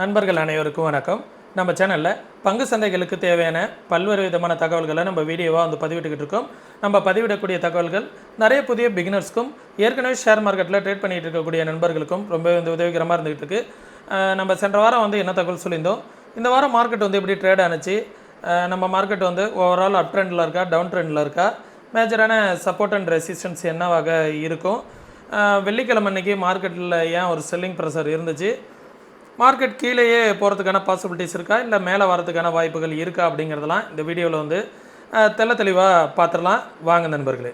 நண்பர்கள் அனைவருக்கும் வணக்கம். நம்ம சேனலில் பங்கு சந்தைகளுக்கு தேவையான பல்வேறு விதமான தகவல்களை நம்ம வீடியோவாக வந்து பதிவிட்டுக்கிட்டு இருக்கோம். நம்ம பதிவிடக்கூடிய தகவல்கள் நிறைய புதிய பிகினர்ஸ்க்கும் ஏற்கனவே ஷேர் மார்க்கெட்டில் ட்ரேட் பண்ணிட்டு இருக்கக்கூடிய நண்பர்களுக்கும் ரொம்ப வந்து உதவிகரமாக இருந்துகிட்டு இருக்குது நம்ம சென்ற வாரம் வந்து என்ன தகவல் சொல்லியிருந்தோம்? இந்த வாரம் மார்க்கெட் வந்து எப்படி ட்ரேட் ஆனிச்சு? நம்ம மார்க்கெட் வந்து ஓவரால் அப் ட்ரெண்டில் இருக்கா டவுன் ட்ரெண்டில் இருக்கா? மேஜரான சப்போர்ட் அண்ட் ரெசிஸ்டன்ஸ் என்னவாக இருக்கும்? வெள்ளிக்கிழமை அன்னைக்கு மார்க்கெட்டில் ஏன் ஒரு செல்லிங் ப்ரெஷர் இருந்துச்சு? மார்க்கெட் கீழேயே போகிறதுக்கான பாசிபிலிட்டிஸ் இருக்கா? இல்லை மேலே வரதுக்கான வாய்ப்புகள் இருக்கா அப்படிங்கிறதெல்லாம் இந்த வீடியோவில் வந்து தெல்ல தெள்ள தெளிவாக பார்த்துடலாம். வாங்க நண்பர்களே.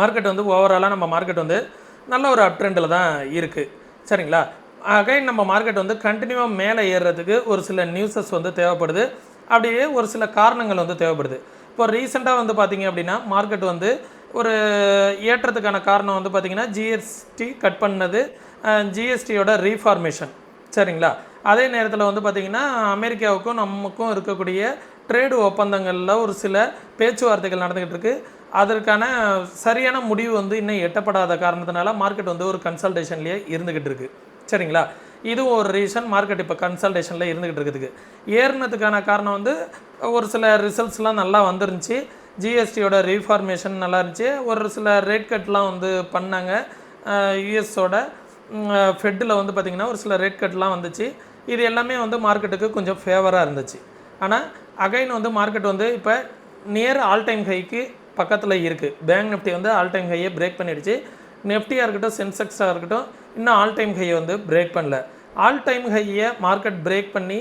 மார்க்கெட் வந்து ஓவராலாக நம்ம மார்க்கெட் வந்து நல்ல ஒரு அப் ட்ரெண்டில் தான் இருக்குது சரிங்களா? அகைன் நம்ம மார்க்கெட் வந்து கண்டினியூவாக மேலே ஏறுறதுக்கு ஒரு சில நியூஸஸ் வந்து தேவைப்படுது. அப்படியே ஒரு சில காரணங்கள் வந்து தேவைப்படுது. இப்போ ரீசெண்டாக வந்து பார்த்தீங்க அப்படின்னா மார்க்கெட் வந்து ஒரு ஏற்றத்துக்கான காரணம் வந்து பார்த்திங்கன்னா ஜிஎஸ்டி கட் பண்ணது ஜிஎஸ்டியோட ரீஃபார்மேஷன் சரிங்களா? அதே நேரத்தில் வந்து பார்த்திங்கன்னா அமெரிக்காவுக்கும் நமக்கும் இருக்கக்கூடிய ட்ரேடு ஒப்பந்தங்களில் ஒரு சில பேச்சுவார்த்தைகள் நடந்துக்கிட்டு இருக்குது அதற்கான சரியான முடிவு வந்து இன்னும் எட்டப்படாத காரணத்தினால மார்க்கெட் வந்து ஒரு கன்சல்டேஷன்லேயே இருந்துக்கிட்டு இருக்குது சரிங்களா? இதுவும் ஒரு ரீசன் மார்க்கெட் இப்போ கன்சல்டேஷனில் இருந்துக்கிட்டு இருக்குதுக்கு ஏறினதுக்கான காரணம் வந்து ஒரு சில ரிசல்ட்ஸ்லாம் நல்லா வந்துருந்துச்சு. ஜிஎஸ்டியோட ரீஃபார்மேஷன் நல்லா இருந்துச்சு. ஒரு சில ரேட் கட்லாம் வந்து பண்ணாங்க. யூஎஸோட ஃபெட்டில் வந்து பார்த்திங்கன்னா ஒரு சில ரேட் கட்லாம் வந்துச்சு. இது எல்லாமே வந்து மார்க்கெட்டுக்கு கொஞ்சம் ஃபேவராக இருந்துச்சு. ஆனால் அகைன் வந்து மார்க்கெட் வந்து இப்போ நியர் ஆல் டைம் ஹைக்கு பக்கத்தில் இருக்குது பேங்க் நிஃப்டி வந்து ஆல் டைம் ஹையை பிரேக் பண்ணிடுச்சு. நெஃப்டியாக இருக்கட்டும் சென்செக்ஸாக இருக்கட்டும் இன்னும் ஆல் டைம் ஹையை வந்து பிரேக் பண்ணல. ஆல் டைம் ஹையை மார்க்கெட் பிரேக் பண்ணி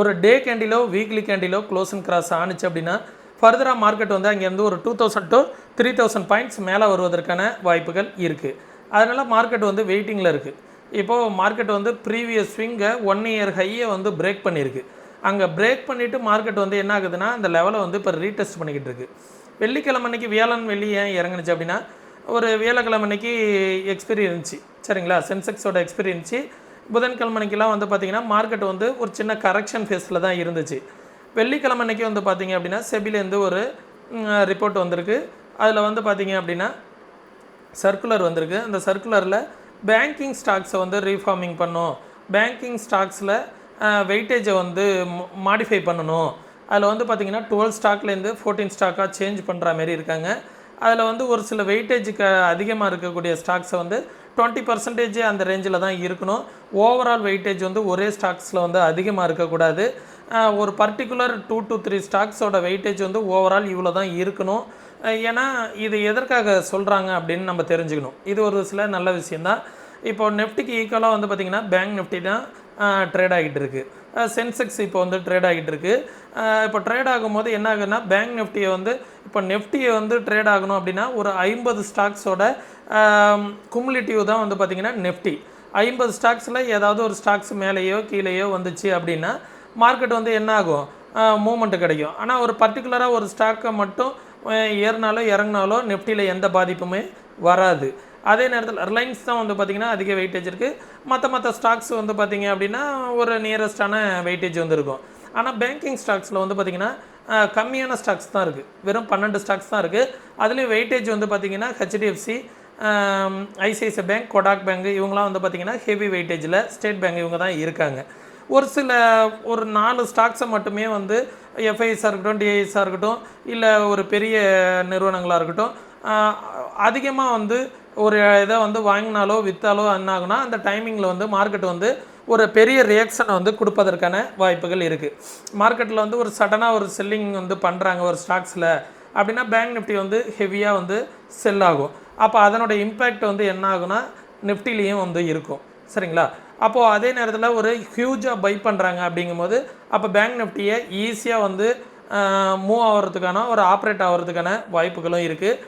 ஒரு டே கேண்டிலோ வீக்லி கேண்டிலோ க்ளோஸ் அண்ட் கிராஸ் ஆணுச்சு அப்படின்னா ஃபர்தராக மார்க்கெட் வந்து அங்கேருந்து ஒரு two thousand to three thousand points மேலே வருவதற்கான வாய்ப்புகள் இருக்குது அதனால் மார்க்கெட் வந்து வெயிட்டிங்கில் இருக்குது இப்போது மார்க்கெட் வந்து ப்ரீவியஸ் ஸ்விங்கை ஒன் இயர் ஹையை வந்து பிரேக் பண்ணியிருக்கு அங்கே பிரேக் பண்ணிவிட்டு மார்க்கெட் வந்து என்ன ஆகுதுன்னா அந்த லெவலை வந்து இப்போ ரீடெஸ்ட் பண்ணிக்கிட்டு இருக்கு. வெள்ளிக்கிழமை அன்னைக்கு வியாழன் வெள்ளி ஏன் இறங்குனுச்சு அப்படின்னா ஒரு வியாழக்கிழமை அன்னைக்கு எக்ஸ்பீரி இருந்துச்சு சரிங்களா? சென்செக்ஸோட எக்ஸ்பீரி இருந்துச்சு புதன்கிழமை அன்னைக்கெல்லாம் வந்து பார்த்திங்கன்னா மார்க்கெட் வந்து ஒரு சின்ன கரெக்ஷன் ஃபேஸில் தான் இருந்துச்சு. வெள்ளிக்கிழமை அன்னைக்கு வந்து பார்த்திங்க அப்படின்னா செபிலேருந்து ஒரு ரிப்போர்ட் வந்திருக்கு. அதில் வந்து பார்த்தீங்க அப்படின்னா சர்க்குலர் வந்திருக்கு. அந்த சர்க்குலரில் பேங்கிங் ஸ்டாக்ஸை வந்து ரீஃபார்மிங் பண்ணும். பேங்கிங் ஸ்டாக்ஸில் வெயிட்டேஜை வந்து மாடிஃபை பண்ணணும். அதில் வந்து பார்த்திங்கன்னா டுவெல் ஸ்டாக்லேருந்து ஃபோர்டீன் ஸ்டாக்காக சேஞ்ச் பண்ணுற மாதிரி இருக்காங்க. அதில் வந்து ஒரு சில வெயிட்டேஜுக்கு அதிகமாக இருக்கக்கூடிய ஸ்டாக்ஸை வந்து டுவெண்ட்டி பர்சன்டேஜ் அந்த ரேஞ்சில் தான் இருக்கணும். ஓவரால் வெயிட்டேஜ் வந்து ஒரே ஸ்டாக்ஸில் வந்து அதிகமாக இருக்கக்கூடாது. ஒரு பர்டிகுலர் டூ டு த்ரீ ஸ்டாக்ஸோட வெயிட்டேஜ் வந்து ஓவரால் இவ்வளோ தான் இருக்கணும். ஏன்னா இது எதற்காக சொல்கிறாங்க அப்படின்னு நம்ம தெரிஞ்சுக்கணும். இது ஒரு சில நல்ல விஷயந்தான் இப்போ நெஃப்டிக்கு ஈக்குவலாக வந்து பார்த்திங்கன்னா பேங்க் நிஃப்டி தான் ட்ரேட் ஆகிட்டு இருக்குது சென்செக்ஸ் இப்போ வந்து ட்ரேட் ஆகிட்டு இருக்குது இப்போ ட்ரேட் ஆகும்போது என்ன ஆகுதுன்னா பேங்க் நிஃப்டியை வந்து இப்போ நெஃப்டியை வந்து ட்ரேட் ஆகணும் அப்படின்னா ஒரு ஐம்பது ஸ்டாக்ஸோட குமுலேட்டிவ் தான் வந்து பார்த்திங்கன்னா நெஃப்டி. ஐம்பது ஸ்டாக்ஸில் ஏதாவது ஒரு ஸ்டாக்ஸ் மேலேயோ கீழேயோ வந்துச்சு அப்படின்னா மார்க்கெட் வந்து என்ன ஆகும்? மூமெண்ட்டு கிடைக்கும். ஆனால் ஒரு பர்டிகுலராக ஒரு ஸ்டாக்கை மட்டும் ஏறினாலோ இறங்கினாலோ நெஃப்டியில் எந்த பாதிப்புமே வராது. அதே நேரத்தில் ரிலையன்ஸ் தான் வந்து பார்த்திங்கன்னா அதிக வெயிட்டேஜ் இருக்குது மற்ற மற்ற ஸ்டாக்ஸ் வந்து பார்த்திங்க அப்படின்னா ஒரு நியரஸ்டான வெயிட்டேஜ் வந்து இருக்கும் ஆனால் பேங்கிங் ஸ்டாக்ஸில் வந்து பார்த்திங்கன்னா கம்மியான ஸ்டாக்ஸ் தான் இருக்குது வெறும் பன்னெண்டு ஸ்டாக்ஸ் தான் இருக்குது அதுலேயும் வெயிட்டேஜ் வந்து பார்த்திங்கன்னா HDFC ICICI bank Kotak bank இவங்களாம் வந்து பார்த்திங்கன்னா ஹெவி வெயிட்டேஜில் ஸ்டேட் பேங்க் இவங்க தான் இருக்காங்க. ஒரு சில ஒரு நாலு ஸ்டாக்ஸை மட்டுமே வந்து எஃப்ஐஎஸ்ஸாக இருக்கட்டும் டிஐஎஸ்ஸாக இருக்கட்டும் இல்லை ஒரு பெரிய நிறுவனங்களாக இருக்கட்டும் அதிகமாக வந்து ஒரு இதை வந்து வாங்கினாலோ விற்றாலோ என்ன ஆகுனா அந்த டைமிங்கில் வந்து மார்க்கெட் வந்து ஒரு பெரிய ரியாக்ஷனை வந்து கொடுப்பதற்கான வாய்ப்புகள் இருக்குது மார்க்கெட்டில் வந்து ஒரு சடனாக ஒரு செல்லிங் வந்து பண்ணுறாங்க ஒரு ஸ்டாக்ஸில் அப்படின்னா பேங்க் நிஃப்டி வந்து ஹெவியாக வந்து செல் ஆகும். அப்போ அதனோட இம்பேக்ட் வந்து என்ன ஆகுனா நிஃப்டிலையும் வந்து இருக்கும். சரிங்களா? அப்போது அதே நேரத்தில் ஒரு ஹியூஜாக பை பண்ணுறாங்க அப்படிங்கும்போது அப்போ பேங்க் நிஃப்டியை ஈஸியாக வந்து மூவ் ஆகிறதுக்கான ஒரு ஆப்ரேட் ஆகிறதுக்கான வாய்ப்புகளும் இருக்குது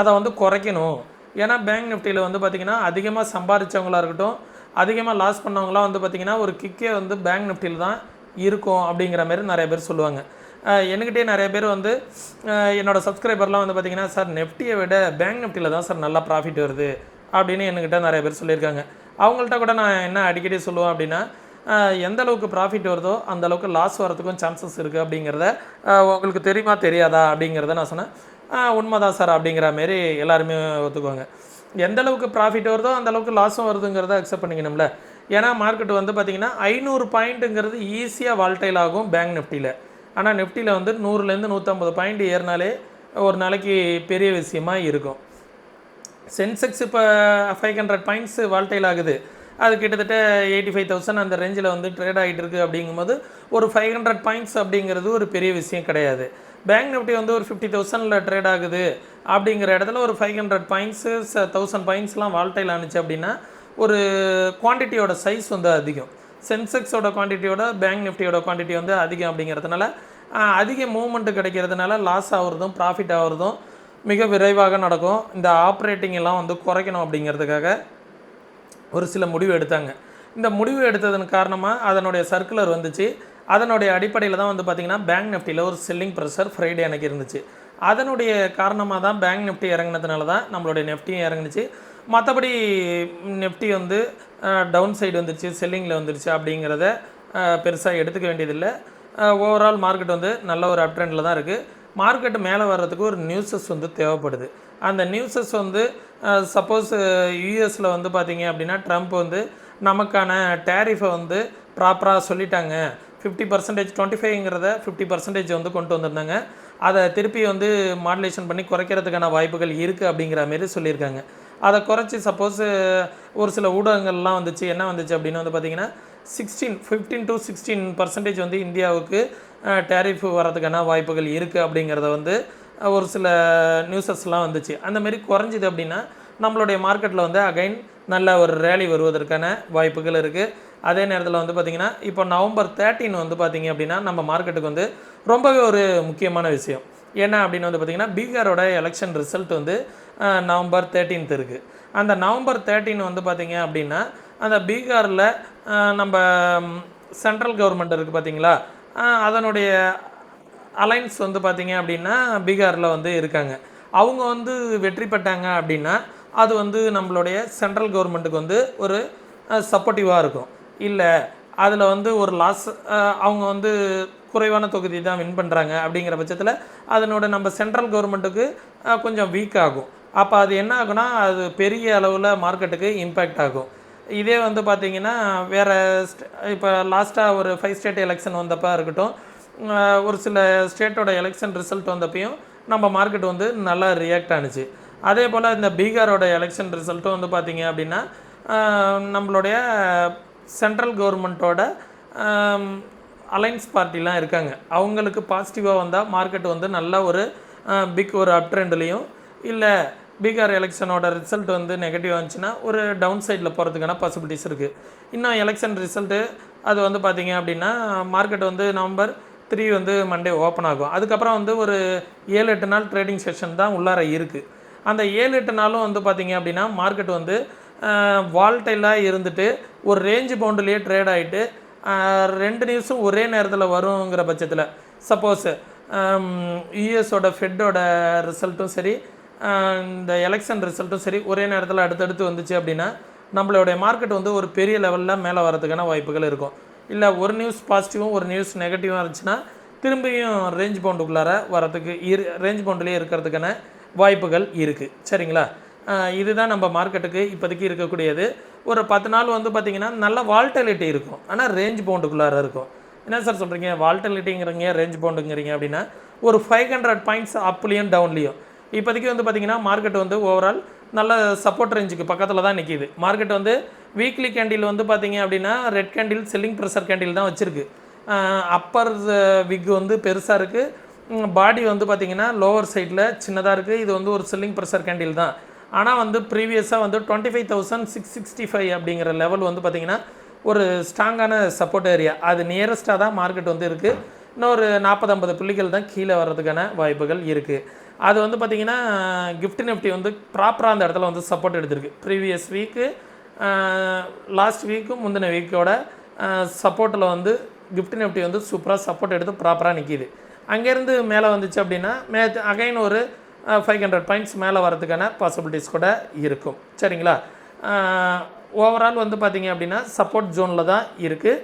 அதை வந்து குறைக்கணும். ஏன்னா பேங்க் நிஃப்டியில் வந்து பார்த்திங்கன்னா அதிகமாக சம்பாதிச்சவங்களா இருக்கட்டும் அதிகமாக லாஸ் பண்ணவங்களாம் வந்து பார்த்திங்கன்னா ஒரு கிக்கே வந்து பேங்க் நிஃப்டியில் தான் இருக்கும் அப்படிங்கிற மாதிரி நிறைய பேர் சொல்லுவாங்க. அஹ் என்கிட்டயே நிறைய பேர் வந்து என்னோடய சப்ஸ்கிரைபர்லாம் வந்து பார்த்திங்கன்னா சார் நெஃப்டியை விட பேங்க் நிஃப்டியில் தான் சார் நல்லா ப்ராஃபிட் வருது அப்படின்னு என்கிட்ட நிறைய பேர் சொல்லியிருக்காங்க. அவங்கள்ட்ட கூட நான் என்ன அடிக்கடி சொல்லுவேன் அப்படின்னா எந்த அளவுக்கு ப்ராஃபிட் வருதோ அந்த அளவுக்கு லாஸ் வரதுக்கும் சான்சஸ் இருக்குது அப்படிங்கிறத உங்களுக்கு தெரியுமா தெரியாதா அப்படிங்கிறத நான் சொன்னேன். உண்மைதான் சார் அப்படிங்கிற மாரி எல்லாருமே ஒத்துக்குவாங்க. எந்த அளவுக்கு ப்ராஃபிட் வருதோ அந்த அளவுக்கு லாஸும் வருதுங்கிறத அக்செப்ட் பண்ணிக்கணும்ல. ஏன்னா மார்க்கெட் வந்து பார்த்திங்கன்னா ஐநூறு பாயிண்ட்டுங்கிறது ஈஸியாக வால்டைல் ஆகும் பேங்க் நிஃப்டியில் ஆனால் நிஃப்டியில் வந்து நூறுலேருந்து நூற்றம்பது பாயிண்ட் ஏறினாலே ஒரு நாளைக்கு பெரிய விஷயமாக இருக்கும். சென்செக்ஸ் இப்போ ஃபைவ் ஹண்ட்ரட் பாயிண்ட்ஸ் வால்டைல் ஆகுது. அது கிட்டத்தட்ட எயிட்டி ஃபைவ் தௌசண்ட் அந்த ரேஞ்சில் வந்து ட்ரேட் ஆகிட்டு இருக்குது அப்படிங்கும்போது ஒரு ஃபைவ் ஹண்ட்ரட் பாயிண்ட்ஸ் அப்படிங்கிறது ஒரு பெரிய விஷயம் கிடையாது. பேங்க் நிஃப்டி வந்து ஒரு ஃபிஃப்டி தௌசண்டில் ட்ரேட் ஆகுது. அப்படிங்கிற இடத்துல ஒரு ஃபைவ் ஹண்ட்ரட் பாயிண்ட்ஸு தௌசண்ட் பாயிண்ட்ஸ்லாம் வால்டைல் ஆனிச்சு அப்படின்னா ஒரு குவான்டிட்டியோட சைஸ் வந்து அதிகம். சென்செக்ஸோட குவான்டிட்டியோட பேங்க் நிஃப்டியோட குவான்டிட்டி வந்து அதிகம் அப்படிங்கிறதுனால அதிக மூமெண்ட்டு கிடைக்கிறதுனால லாஸ் ஆகுறதும் ப்ராஃபிட் ஆகுறதும் மிக விரைவாக நடக்கும். இந்த ஆப்ரேட்டிங் எல்லாம் வந்து குறைக்கணும் அப்படிங்கிறதுக்காக ஒரு சில முடிவு எடுத்தாங்க. இந்த முடிவு எடுத்ததன் காரணமாக அதனுடைய சர்க்குலர் வந்துச்சு. அதனுடைய அடிப்படையில் தான் வந்து பார்த்திங்கன்னா பேங்க் நிஃப்டியில் ஒரு செல்லிங் ப்ரெஷர் ஃப்ரைடே அன்னைக்கு இருந்துச்சு. அதனுடைய காரணமாக தான் பேங்க் நிஃப்டி இறங்குனதுனால தான் நம்மளுடைய நிஃப்டியும் இறங்குனுச்சு. மற்றபடி நிஃப்டி வந்து டவுன் சைடு வந்துருச்சு செல்லிங்கில் வந்துருச்சு அப்படிங்கிறத பெருசாக எடுத்துக்க வேண்டியதில்லை. ஓவரால் மார்க்கெட் வந்து நல்ல ஒரு அப் ட்ரெண்டில் தான் இருக்குது மார்க்கெட் மேலே வர்றதுக்கு ஒரு நியூஸஸ் வந்து தேவைப்படுது. அந்த நியூஸஸ் வந்து சப்போஸ் யூஎஸில் வந்து பார்த்தீங்க அப்படின்னா ட்ரம்ப் வந்து நமக்கான டேரிஃபை வந்து ப்ராப்பராக சொல்லிட்டாங்க. ஃபிஃப்டி பர்சன்டேஜ் டுவெண்ட்டி ஃபைவ்ங்கிறத ஃபிஃப்டி பர்சன்டேஜ் வந்து கொண்டு வந்திருந்தாங்க. அதை திருப்பி வந்து மாடுலேஷன் பண்ணி குறைக்கிறதுக்கான வாய்ப்புகள் இருக்குது அப்படிங்கிற மாரி சொல்லியிருக்காங்க. அதை குறைச்சி சப்போஸ் ஒரு சில ஊடகங்கள்லாம் வந்துச்சு. என்ன வந்துச்சு அப்படின்னு வந்து பார்த்தீங்கன்னா sixteen fifteen to sixteen percentage வந்து இந்தியாவுக்கு டேரிஃப் வரதுக்கான வாய்ப்புகள் இருக்குது அப்படிங்கிறத வந்து ஒரு சில நியூஸஸ்லாம் வந்துச்சு. அந்தமாரி குறைஞ்சிது அப்படின்னா நம்மளுடைய மார்க்கெட்டில் வந்து அகைன் நல்ல ஒரு ரேலி வருவதற்கான வாய்ப்புகள் இருக்குது அதே நேரத்தில் வந்து பார்த்திங்கன்னா இப்போ நவம்பர் தேர்ட்டின் வந்து பார்த்திங்க அப்படின்னா நம்ம மார்க்கெட்டுக்கு வந்து ரொம்பவே ஒரு முக்கியமான விஷயம். என்ன அப்படின்னு வந்து பார்த்திங்கன்னா பீகாரோட எலெக்ஷன் ரிசல்ட் வந்து நவம்பர் தேர்ட்டீன்த் இருக்குது அந்த நவம்பர் தேர்ட்டின் வந்து பார்த்திங்க அப்படின்னா அந்த பீகாரில் நம்ம சென்ட்ரல் கவர்மெண்ட் இருக்குது பார்த்தீங்களா அதனுடைய அலைன்ஸ் வந்து பார்த்திங்க அப்படின்னா பீகாரில் வந்து இருக்காங்க. அவங்க வந்து வெற்றி பெற்றாங்க அப்படின்னா அது வந்து நம்மளுடைய சென்ட்ரல் கவர்மெண்ட்டுக்கு வந்து ஒரு சப்போர்ட்டிவாக இருக்கும். இல்லை அதில் வந்து ஒரு லாஸ் அவங்க வந்து குறைவான தொகுதி தான் வின் பண்ணுறாங்க அப்படிங்கிற பட்சத்தில் அதனோட நம்ம சென்ட்ரல் கவர்மெண்ட்டுக்கு கொஞ்சம் வீக் ஆகும். அப்போ அது என்ன ஆகுனா அது பெரிய அளவில் மார்க்கெட்டுக்கு இம்பேக்ட் ஆகும். இதே வந்து பார்த்தீங்கன்னா வேறு இப்போ லாஸ்ட்டாக ஒரு ஃபைவ் ஸ்டேட் எலெக்ஷன் வந்தப்போ இருக்கட்டும் ஒரு சில ஸ்டேட்டோட எலெக்ஷன் ரிசல்ட் வந்தப்பையும் நம்ம மார்க்கெட் வந்து நல்லா ரியாக்ட் ஆனுச்சு. அதே போல் இந்த பீகாரோட எலெக்ஷன் ரிசல்ட்டும் வந்து பார்த்தீங்க அப்படின்னா நம்மளுடைய சென்ட்ரல் கவர்மெண்ட்டோட அலைன்ஸ் பார்ட்டிலாம் இருக்காங்க. அவங்களுக்கு பாசிட்டிவாக வந்தால் மார்க்கெட் வந்து நல்ல ஒரு பிக் ஒரு அப் ட்ரெண்ட்லேயும் இல்லை பீகார் எலெக்ஷனோட ரிசல்ட் வந்து நெகட்டிவ் வந்துச்சுன்னா ஒரு டவுன் சைடில் போகிறதுக்கான பாசிபிலிட்டிஸ் இருக்குது இன்னும் எலெக்ஷன் ரிசல்ட்டு அது வந்து பார்த்தீங்க அப்படின்னா மார்க்கெட் வந்து நவம்பர் த்ரீ வந்து மண்டே ஓப்பன் ஆகும். அதுக்கப்புறம் வந்து ஒரு ஏழு எட்டு நாள் ட்ரேடிங் செஷன் தான் உள்ளார இருக்குது அந்த ஏழு எட்டு நாளும் வந்து பார்த்திங்க அப்படின்னா மார்க்கெட் வந்து வால்டைலாக இருந்துட்டு ஒரு ரேஞ்சு பவுண்டுலேயே ட்ரேட் ஆகிட்டு ரெண்டு நியூஸும் ஒரே நேரத்தில் வருங்கிற பட்சத்தில் சப்போஸ் யூஎஸோட ஃபெட்டோட ரிசல்ட்டும் சரி இந்த எலெக்ஷன் ரிசல்ட்டும் சரி ஒரே நேரத்தில் அடுத்தடுத்து வந்துச்சு அப்படின்னா நம்மளுடைய மார்க்கெட் வந்து ஒரு பெரிய லெவலில் மேலே வரதுக்கான வாய்ப்புகள் இருக்கும். இல்லை ஒரு நியூஸ் பாசிட்டிவும் ஒரு நியூஸ் நெகட்டிவாக இருந்துச்சுன்னா திரும்பியும் ரேஞ்ச் பவுண்டுக்குள்ளார வரதுக்கு இரு ரேஞ்ச் பவுண்டுலேயே இருக்கிறதுக்கான வாய்ப்புகள் இருக்குது சரிங்களா? இதுதான் நம்ம மார்க்கெட்டுக்கு இப்போதைக்கு இருக்கக்கூடியது. ஒரு பத்து நாள் வந்து பார்த்திங்கன்னா நல்ல வால்டலிட்டி இருக்கும். ஆனால் ரேஞ்ச் பவுண்டுக்குள்ளார இருக்கும். என்ன சார் சொல்கிறீங்க வால்டலிட்டிங்கிறீங்க ரேஞ்ச் பவுண்டுங்கிறீங்க அப்படின்னா ஒரு ஃபைவ் ஹண்ட்ரட் பாயிண்ட்ஸ் அப்லேயும் டவுன்லேயும் இப்போதைக்கு வந்து பார்த்திங்கன்னா மார்க்கெட் வந்து ஓவரால் நல்ல சப்போர்ட் ரேஞ்சுக்கு பக்கத்தில் தான் நிற்கிது மார்க்கெட் வந்து வீக்லி கேண்டில் வந்து பார்த்தீங்க அப்படின்னா red candle selling pressure candle தான் வச்சுருக்கு. அப்பர் விக் வந்து பெருசாக இருக்குது பாடி வந்து பார்த்திங்கன்னா லோவர் சைடில் சின்னதாக இருக்குது இது வந்து ஒரு செல்லிங் ப்ரெஷர் கேண்டில் தான். ஆனால் வந்து ப்ரீவியஸாக வந்து twenty five thousand six sixty five அப்படிங்கிற லெவல் வந்து பார்த்திங்கன்னா ஒரு ஸ்ட்ராங்கான சப்போர்ட் ஏரியா அது நியரஸ்ட்டாக தான் மார்க்கெட் வந்து இருக்குது இன்னொரு நாற்பது ஐம்பது புள்ளிகள் தான் கீழே வர்றதுக்கான வாய்ப்புகள் இருக்குது அது வந்து பார்த்திங்கன்னா கிஃப்ட் நிஃப்டி வந்து ப்ராப்பராக அந்த இடத்துல வந்து சப்போர்ட் எடுத்திருக்கு. ப்ரீவியஸ் வீக்கு லாஸ்ட் வீக்கும் முந்தின வீக்கோட சப்போர்ட்டில் வந்து கிஃப்ட் நிஃப்டி வந்து சூப்பராக சப்போர்ட் எடுத்து ப்ராப்பராக நிற்கிது அங்கேருந்து மேலே வந்துச்சு அப்படின்னா மே அகைன் ஒரு ஃபைவ் ஹண்ட்ரட் பாயிண்ட்ஸ் மேலே வரதுக்கான பாசிபிலிட்டிஸ் கூட இருக்கும். சரிங்களா? ஓவரால் வந்து பார்த்திங்க அப்படின்னா சப்போர்ட் ஜோனில் தான் இருக்குது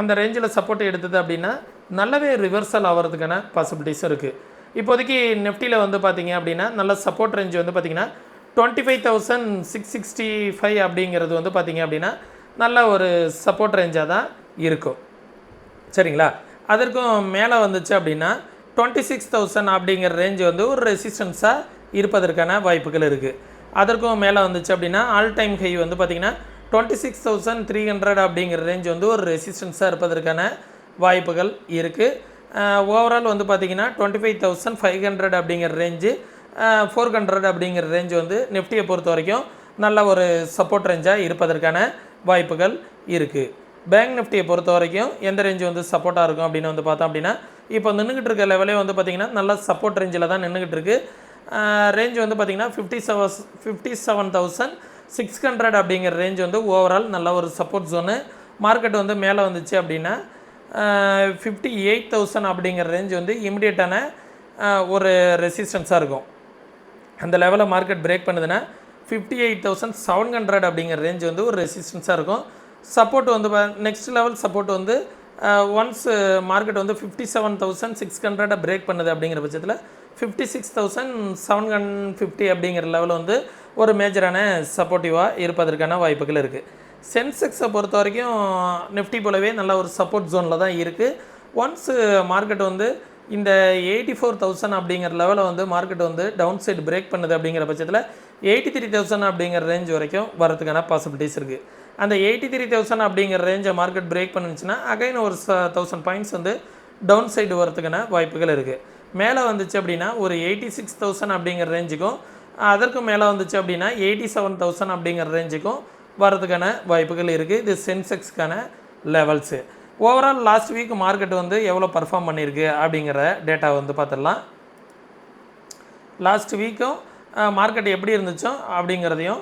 அந்த ரேஞ்சில் சப்போர்ட் எடுத்தது அப்படின்னா நல்லாவே ரிவர்சல் ஆகிறதுக்கான பாசிபிலிட்டிஸ் இருக்குது இப்போதைக்கு நெஃப்டியில் வந்து பார்த்தீங்க அப்படின்னா நல்ல சப்போர்ட் ரேஞ்ச் வந்து பார்த்தீங்கன்னா twenty five thousand six sixty five அப்படிங்கிறது வந்து பார்த்தீங்க அப்படின்னா நல்ல ஒரு சப்போர்ட் ரேஞ்சாக தான் இருக்கும். சரிங்களா? அதற்கும் மேலே வந்துச்சு அப்படின்னா டுவெண்ட்டி சிக்ஸ் தௌசண்ட் அப்படிங்கிற ரேஞ்ச் வந்து ஒரு ரெசிஸ்டன்ஸாக இருப்பதற்கான வாய்ப்புகள் இருக்குது அதற்கும் மேலே வந்துச்சு அப்படின்னா ஆல் டைம் ஹை வந்து பார்த்திங்கன்னா twenty six thousand three hundred அப்படிங்கிற ரேஞ்ச் வந்து ஒரு ரெசிஸ்டன்ஸாக இருப்பதற்கான வாய்ப்புகள் இருக்குது ஓவரால் வந்து பார்த்திங்கன்னா twenty five thousand five hundred அப்படிங்கிற ரேஞ்சு ஃபோர் ஹண்ட்ரட் அப்படிங்கிற ரேஞ்ச் வந்து நிஃப்டியை பொறுத்த வரைக்கும் நல்ல ஒரு சப்போர்ட் ரேஞ்சாக இருப்பதற்கான வாய்ப்புகள் இருக்குது பேங்க் நிஃப்டியை பொறுத்த வரைக்கும் எந்த ரேஞ்ச் வந்து சப்போர்ட்டாக இருக்கும் அப்படின்னு வந்து பார்த்தோம் அப்படின்னா இப்போ நின்றுக்கிட்டு இருக்க லெவலே வந்து பார்த்திங்கன்னா நல்ல சப்போர்ட் ரேஞ்சில் தான் நின்றுக்கிட்டு இருக்குது ரேஞ்ச் வந்து பார்த்திங்கன்னா fifty seven fifty seven thousand six hundred அப்படிங்கிற ரேஞ்ச் வந்து ஓவரால் நல்ல ஒரு சப்போர்ட் ஜோனு மார்க்கெட் வந்து மேலே வந்துச்சு அப்படின்னா ஃபிஃப்டி எயிட் தௌசண்ட் அப்படிங்கிற ரேஞ்ச் வந்து இமிடியேட்டான ஒரு ரெசிஸ்டன்ஸாக இருக்கும். அந்த லெவலில் மார்க்கெட் பிரேக் பண்ணுதுன்னா fifty eight thousand seven hundred அப்படிங்கிற ரேஞ்ச் வந்து ஒரு ரெசிஸ்டன்ஸாக இருக்கும். சப்போர்ட் வந்து நெக்ஸ்ட் லெவல் சப்போர்ட் வந்து ஒன்ஸ் மார்க்கெட் வந்து ஃபிஃப்டி செவன் தௌசண்ட் சிக்ஸ் ஹண்ட்ரடை பிரேக் பண்ணுது அப்படிங்கிற பட்சத்தில் fifty six thousand seven hundred fifty அப்படிங்கிற லெவல் வந்து ஒரு மேஜரான சப்போர்ட்டிவாக இருப்பதற்கான வாய்ப்புகள் இருக்குது சென்செக்ஸை பொறுத்த வரைக்கும் நிஃப்டி போலவே நல்ல ஒரு சப்போர்ட் ஜோனில் தான் இருக்குது ஒன்ஸ் மார்க்கெட் வந்து இந்த எயிட்டி ஃபோர் தௌசண்ட் அப்படிங்கிற லெவலில் வந்து மார்க்கெட் வந்து டவுன் சைடு பிரேக் பண்ணுது அப்படிங்கிற பட்சத்தில் எயிட்டி த்ரீ தௌசண்ட் அப்படிங்கிற ரேஞ்ச் வரைக்கும் வரதுக்கான பாசிபிலிட்டிஸ் இருக்குது அந்த எயிட்டி த்ரீ தௌசண்ட் அப்படிங்கிற ரேஞ்சை மார்க்கெட் பிரேக் பண்ணுச்சுன்னா அகைன் ஒரு தௌசண்ட் பாயிண்ட்ஸ் வந்து டவுன் சைடு வரதுக்கான வாய்ப்புகள் இருக்குது மேலே வந்துச்சு அப்படின்னா ஒரு எயிட்டி சிக்ஸ் தௌசண்ட் அப்படிங்கிற ரேஞ்சுக்கும் அதற்கும் மேலே வந்துச்சு அப்படின்னா எயிட்டி செவன் தௌசண்ட் அப்படிங்கிற ரேஞ்சுக்கும் வரதுக்கான வாய்ப்புகள் இருக்குது இது சென்செக்ஸ்க்கான levels overall last week market வந்து எவ்வளோ பர்ஃபார்ம் பண்ணியிருக்கு அப்படிங்கிற டேட்டா வந்து பார்த்துடலாம். லாஸ்ட் வீக்கும் மார்க்கெட் எப்படி இருந்துச்சோ அப்படிங்கிறதையும்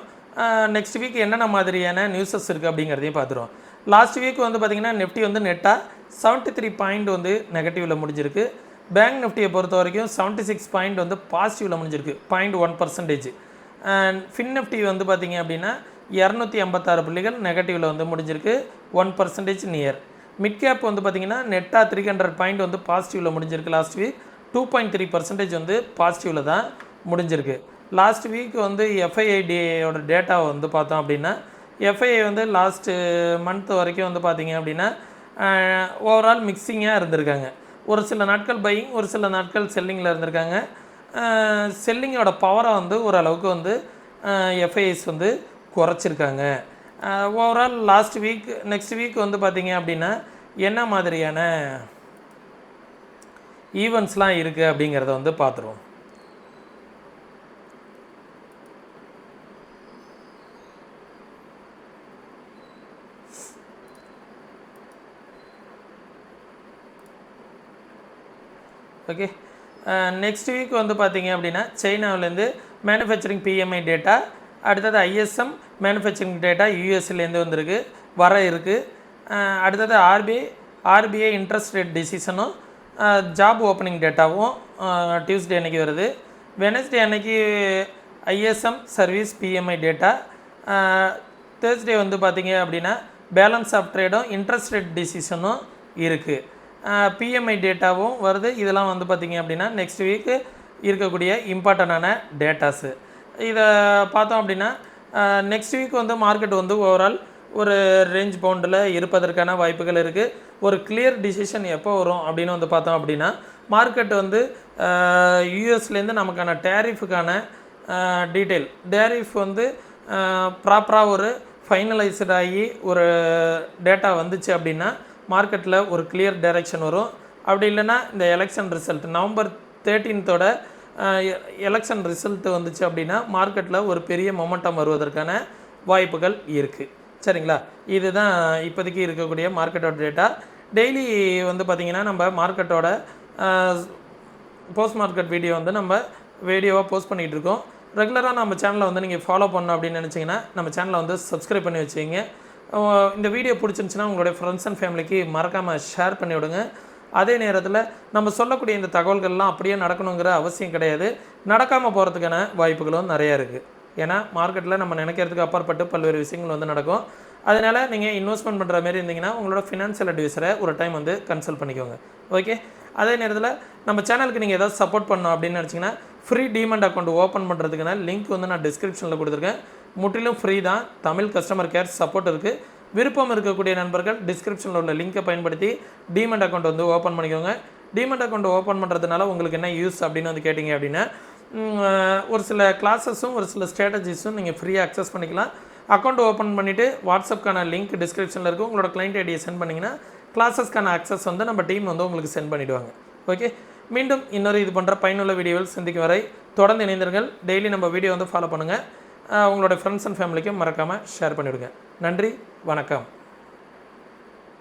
நெக்ஸ்ட் வீக் என்னென்ன மாதிரியான நியூஸஸ் இருக்குது அப்படிங்கிறதையும் பார்த்துருவோம். லாஸ்ட் வீக் வந்து பார்த்திங்கன்னா நிஃப்டி வந்து நெட்டாக செவன்ட்டி த்ரீ பாயிண்ட் வந்து நெகட்டிவில் முடிஞ்சிருக்கு. பேங்க் நிஃப்டியை பொறுத்த வரைக்கும் செவன்ட்டி சிக்ஸ் பாயிண்ட் வந்து பாசிட்டிவில் முடிஞ்சிருக்கு. Point one percentage and fin Nifty வந்து பார்த்திங்க அப்படின்னா இரநூத்தி ஐம்பத்தாறு புள்ளிகள் நெகட்டிவில் வந்து முடிஞ்சிருக்கு. One percentage near mid cap வந்து பார்த்திங்கன்னா நெட்டாக த்ரீ ஹண்ட்ரட் பாயிண்ட் வந்து பாசிட்டிவில் முடிஞ்சிருக்கு last week two point three percentage வந்து பாசிட்டிவில் தான் முடிஞ்சிருக்கு. லாஸ்ட் வீக் வந்து எஃப்ஐஐடியோட டேட்டாவை வந்து பார்த்தோம் அப்படின்னா எஃப்ஐஐ வந்து லாஸ்ட்டு மந்த் வரைக்கும் வந்து பார்த்திங்க அப்படின்னா ஓவரால் மிக்சிங்காக இருந்திருக்காங்க. ஒரு சில நாட்கள் பையிங் ஒரு சில நாட்கள் செல்லிங்கில் இருந்திருக்காங்க. செல்லிங்கோட பவரை வந்து ஓரளவுக்கு வந்து எஃப்ஐஎஸ் வந்து குறைச்சிருக்காங்க. Overall last week next week வந்து பார்த்திங்க அப்படின்னா என்ன மாதிரியான ஈவெண்ட்ஸ்லாம் இருக்குது அப்படிங்கிறத வந்து பார்த்துருவோம் ஓகே நெக்ஸ்ட் வீக் வந்து பார்த்தீங்க அப்படின்னா சைனாவிலேருந்து மேனுஃபேக்சரிங் பிஎம்ஐ டேட்டா அடுத்தது ஐஎஸ்எம் மேனுஃபேக்சரிங் டேட்டா யூஎஸ்லேருந்து வந்திருக்கு வர இருக்குது அடுத்தது ஆர்பிஐ ஆர்பிஐ இன்ட்ரெஸ்ட் ரேட் டிசிஷனும் ஜாப் ஓப்பனிங் டேட்டாவும் டியூஸ்டே அன்னைக்கு வருது. வெனஸ்டே அன்னைக்கு ISM service PMI data Thursday வந்து பார்த்திங்க அப்படின்னா பேலன்ஸ் ஆஃப் ட்ரேடும் இன்ட்ரெஸ்ட் ரேட் டிசிஷனும் இருக்குது பிஎம்ஐ டேட்டாவும் வருது. இதெல்லாம் வந்து பார்த்திங்க அப்படின்னா நெக்ஸ்ட் வீக்கு இருக்கக்கூடிய இம்பார்ட்டண்டான டேட்டாஸு இதை பார்த்தோம் அப்படின்னா நெக்ஸ்ட் வீக் வந்து மார்க்கெட் வந்து ஓவரால் ஒரு ரேஞ்ச் பவுண்டில் இருப்பதற்கான வாய்ப்புகள் இருக்குது ஒரு கிளியர் டிசிஷன் எப்போ வரும் அப்படின்னு வந்து பார்த்தோம் அப்படின்னா மார்க்கெட் வந்து யூஎஸ்லேருந்து நமக்கான டேரிஃபுக்கான டீட்டெயில் டேரிஃப் வந்து ப்ராப்பராக ஒரு ஃபைனலைஸ்ட் ஆகி ஒரு டேட்டா வந்துச்சு அப்படின்னா மார்க்கெட்டில் ஒரு கிளியர் டைரெக்ஷன் வரும். அப்படி இல்லைன்னா இந்த எலெக்ஷன் ரிசல்ட் நவம்பர் தேர்ட்டீன்த்தோட எலெக்ஷன் ரிசல்ட் வந்துச்சு அப்படின்னா மார்க்கெட்டில் ஒரு பெரிய மொமெண்டம் வருவதற்கான வாய்ப்புகள் இருக்குது சரிங்களா? இதுதான் இப்போதைக்கு இருக்கக்கூடிய மார்க்கெட்டோட டேட்டா டெய்லி வந்து பார்த்திங்கன்னா நம்ம மார்க்கெட்டோட போஸ்ட் மார்க்கெட் வீடியோ வந்து நம்ம வீடியோவாக போஸ்ட் பண்ணிகிட்டு இருக்கோம். ரெகுலராக நம்ம சேனலை வந்து நீங்கள் ஃபாலோ பண்ணணும் அப்படின்னு நினச்சிங்கன்னா நம்ம சேனலை வந்து சப்ஸ்கிரைப் பண்ணி வச்சுங்க இந்த வீடியோ பிடிச்சிருந்துச்சுன்னா உங்களுடைய ஃப்ரெண்ட்ஸ் அண்ட் ஃபேமிலிக்கு மறக்காமல் ஷேர் பண்ணி விடுங்க. அதே நேரத்தில் நம்ம சொல்லக்கூடிய இந்த தகவல்கள்லாம் அப்படியே நடக்கணுங்கிற அவசியம் கிடையாது. நடக்காமல் போகிறதுக்கான வாய்ப்புகளும் நிறையா இருக்குது ஏன்னா மார்க்கெட்டில் நம்ம நினைக்கிறதுக்கு அப்பாற்பட்டு பல்வேறு விஷயங்கள் வந்து நடக்கும். அதனால் நீங்கள் இன்வெஸ்ட்மெண்ட் பண்ணுற மாதிரி இருந்தீங்கன்னா உங்களோட ஃபினான்ஷியல் அட்வைஸரை ஒரு டைம் வந்து கன்சல்ட் பண்ணிக்கோங்க. ஓகே அதே நேரத்தில் நம்ம சேனலுக்கு நீங்கள் ஏதாவது சப்போர்ட் பண்ணணும் அப்படின்னு நினச்சிங்கன்னா ஃப்ரீ டீமெண்ட் அக்கௌண்ட் ஓப்பன் பண்ணுறதுக்கான லிங்க் வந்து நான் டிஸ்கிரிப்ஷனில் கொடுத்துருக்கேன். முற்றிலும் ஃப்ரீ தான். தமிழ் கஸ்டமர் கேர் சப்போர்ட் இருக்குது விருப்பம் இருக்கக்கூடிய நண்பர்கள் டிஸ்கிரிப்ஷனில் உள்ள லிங்கை பயன்படுத்தி டிமெண்ட் அக்கௌண்ட் வந்து ஓப்பன் பண்ணிக்கோங்க. டிமெண்ட் அக்கௌண்ட் ஓப்பன் பண்ணுறதுனால உங்களுக்கு என்ன யூஸ் அப்படின்னு வந்து கேட்டிங்க அப்படின்னா ஒரு சில கிளாஸஸும் ஒரு சில ஸ்ட்ராட்டஜிஸும் நீங்கள் ஃப்ரீயாக அக்சஸ் பண்ணிக்கலாம். அக்கௌண்ட் ஓப்பன் பண்ணிவிட்டு வாட்ஸ்அப்க்கான லிங்க் டிஸ்கிரிப்ஷனில் இருக்கும். உங்களோட கிளைண்ட் ஐடியை சென்ட் பண்ணிங்கன்னா கிளாஸஸ்க்கான அக்சஸ் வந்து நம்ம டீம் வந்து உங்களுக்கு சென்ட் பண்ணிவிடுவாங்க ஓகே மீண்டும் இன்னொரு இது பண்ணுற பயனுள்ள வீடியோவில் சந்திக்கும் வரை தொடர்ந்து இணைந்திருங்கள். டெய்லி நம்ம வீடியோ வந்து ஃபாலோ பண்ணுங்கள் உங்களோட ஃப்ரெண்ட்ஸ் அண்ட் ஃபேமிலிக்கும் மறக்காமல் ஷேர் பண்ணிவிடுங்க நன்றி வணக்கம்.